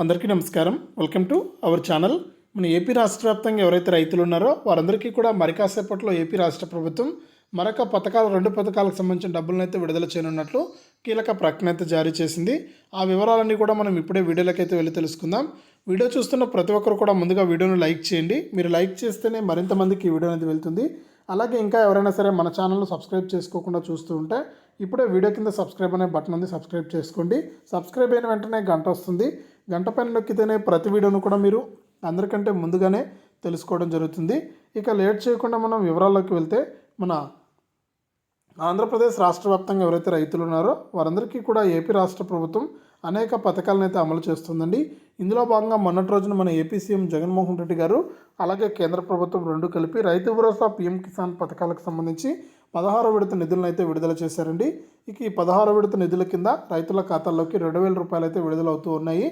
అందరికీ నమస్కారం. Welcome to our channel. మన ఏపీ రాష్ట్ర వ్యాప్తంగా ఎవరైతే రైతులు ఉన్నారో వారందరికీ కూడా మరి కాసేపట్లో ఏపీ రాష్ట్ర ప్రభుత్వం మరొక పథకాలు రెండు పథకాలకు సంబంధించిన డబ్బులను అయితే విడుదల చేయనున్నట్లు కీలక ప్రకటన అయితే జారీ చేసింది. ఆ వివరాలన్నీ కూడా మనం ఇప్పుడే వీడియోలకైతే వెళ్ళి తెలుసుకుందాం. వీడియో చూస్తున్న ప్రతి ఒక్కరు కూడా ముందుగా వీడియోను లైక్ చేయండి. మీరు లైక్ చేస్తేనే మరింత మందికి ఈ వీడియో అనేది వెళ్తుంది. అలాగే ఇంకా ఎవరైనా సరే మన ఛానల్ను సబ్స్క్రైబ్ చేసుకోకుండా చూస్తూ ఉంటే ఇప్పుడే వీడియో కింద సబ్స్క్రైబ్ అనే బటన్ ఉంది సబ్స్క్రైబ్ చేసుకోండి. సబ్స్క్రైబ్ అయిన వెంటనే గంట వస్తుంది. గంట పైన నొక్కితేనే ప్రతి వీడియోను కూడా మీరు అందరికంటే ముందుగానే తెలుసుకోవడం జరుగుతుంది. ఇక లేట్ చేయకుండా మనం వివరాల్లోకి వెళ్తే మన ఆంధ్రప్రదేశ్ రాష్ట్ర వ్యాప్తంగా ఎవరైతే రైతులు ఉన్నారో వారందరికీ కూడా ఏపీ రాష్ట్ర ప్రభుత్వం అనేక పథకాలను అయితే అమలు చేస్తుందండి. ఇందులో భాగంగా మొన్నటి రోజున మన ఏపీ సీఎం జగన్మోహన్ రెడ్డి గారు అలాగే కేంద్ర ప్రభుత్వం రెండు కలిపి రైతు భరోసా పీఎం కిసాన్ పథకాలకు సంబంధించి పదహారో విడత నిధులను అయితే విడుదల చేశారండి. ఇక ఈ పదహారో విడత నిధుల కింద రైతుల ఖాతాల్లోకి రెండు వేల రూపాయలు అయితే విడుదలవుతూ ఉన్నాయి.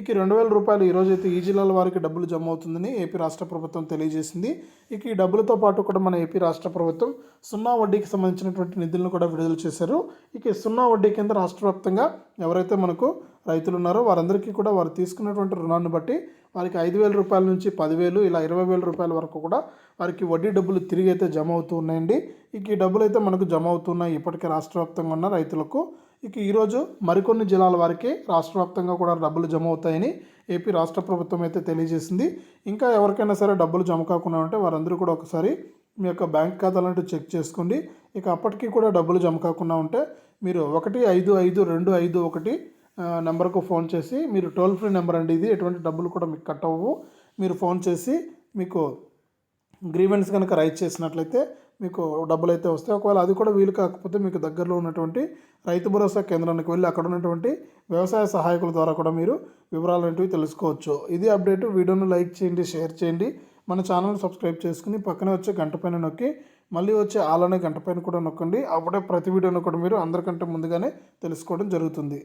ఇక రెండు వేల రూపాయలు ఈరోజు అయితే ఈ జిల్లాల వారికి డబ్బులు జమ అవుతుందని ఏపీ రాష్ట్ర ప్రభుత్వం తెలియజేసింది. ఇక ఈ డబ్బులతో పాటు కూడా మన ఏపీ రాష్ట్ర ప్రభుత్వం సున్నా వడ్డీకి సంబంధించినటువంటి నిధులను కూడా విడుదల చేశారు. ఇక సున్నా వడ్డీ కింద రాష్ట్ర వ్యాప్తంగా ఎవరైతే మనకు రైతులు ఉన్నారో వారందరికీ కూడా వారు తీసుకున్నటువంటి రుణాన్ని బట్టి వారికి ఐదు వేల రూపాయల నుంచి పదివేలు ఇలా ఇరవై వేల రూపాయల వరకు కూడా వారికి వడ్డీ డబ్బులు తిరిగి అయితే జమ అవుతూ ఉన్నాయండి. ఇక ఈ డబ్బులు అయితే మనకు జమ అవుతున్నాయి ఇప్పటికే రాష్ట్ర వ్యాప్తంగా ఉన్న రైతులకు. ఇక ఈరోజు మరికొన్ని జిల్లాల వారికి రాష్ట్ర వ్యాప్తంగా కూడా డబ్బులు జమ అవుతాయని ఏపీ రాష్ట్ర ప్రభుత్వం అయితే తెలియజేసింది. ఇంకా ఎవరికైనా సరే డబ్బులు జమ కాకుండా ఉంటే వారందరూ కూడా ఒకసారి మీ యొక్క బ్యాంక్ ఖాతాలంటూ చెక్ చేసుకోండి. ఇక అప్పటికీ కూడా డబ్బులు జమ కాకుండా ఉంటే మీరు ఒకటి ఐదు ఐదు రెండు ఐదు ఒకటి నెంబర్కు ఫోన్ చేసి మీరు టోల్ ఫ్రీ నెంబర్ అండి ఇది ఎటువంటి డబ్బులు కూడా మీకు కట్ అవ్వవు. మీరు ఫోన్ చేసి మీకు గ్రీవెన్స్ కనుక రైజ్ చేసినట్లయితే మీకు డబ్బులు అయితే వస్తాయి. ఒకవేళ అది కూడా వీలు కాకపోతే మీకు దగ్గరలో ఉన్నటువంటి రైతు భరోసా కేంద్రానికి వెళ్ళి అక్కడ ఉన్నటువంటి వ్యవసాయ సహాయకుల ద్వారా కూడా మీరు వివరాలు అనేవి తెలుసుకోవచ్చు. ఇది అప్డేట్. వీడియోను లైక్ చేయండి షేర్ చేయండి. మన ఛానల్ సబ్స్క్రైబ్ చేసుకుని పక్కనే వచ్చే గంట పైన నొక్కి మళ్ళీ వచ్చే ఆలనే గంట పైన కూడా నొక్కండి. అప్పుడే ప్రతి వీడియోను కూడా మీరు అందరికంటే ముందుగానే తెలుసుకోవడం జరుగుతుంది.